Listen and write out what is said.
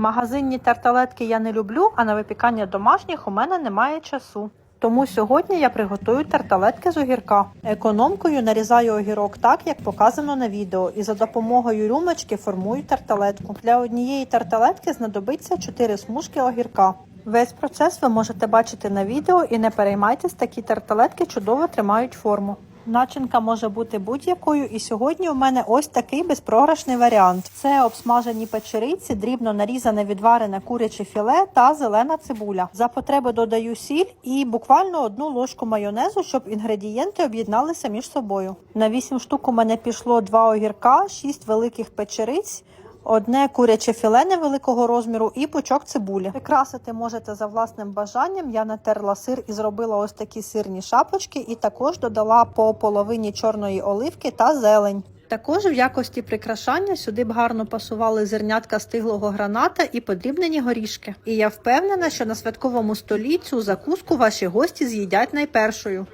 Магазинні тарталетки я не люблю, а на випікання домашніх у мене немає часу. Тому сьогодні я приготую тарталетки з огірка. Економкою нарізаю огірок так, як показано на відео, і за допомогою рюмочки формую тарталетку. Для однієї тарталетки знадобиться 4 смужки огірка. Весь процес ви можете бачити на відео і не переймайтесь, такі тарталетки чудово тримають форму. Начинка може бути будь-якою, і сьогодні у мене ось такий безпрограшний варіант: це обсмажені печериці, дрібно нарізане відварене куряче філе та зелена цибуля. За потреби додаю сіль і буквально одну ложку майонезу, щоб інгредієнти об'єдналися між собою. На 8 штук у мене пішло 2 огірка, 6 великих печериць. Одне куряче філе невеликого розміру і пучок цибулі. Прикрасити можете за власним бажанням. Я натерла сир і зробила ось такі сирні шапочки, і також додала по половині чорної оливки та зелень. Також в якості прикрашання сюди б гарно пасували зернятка стиглого граната і подрібнені горішки. І я впевнена, що на святковому столі цю закуску ваші гості з'їдять найпершою.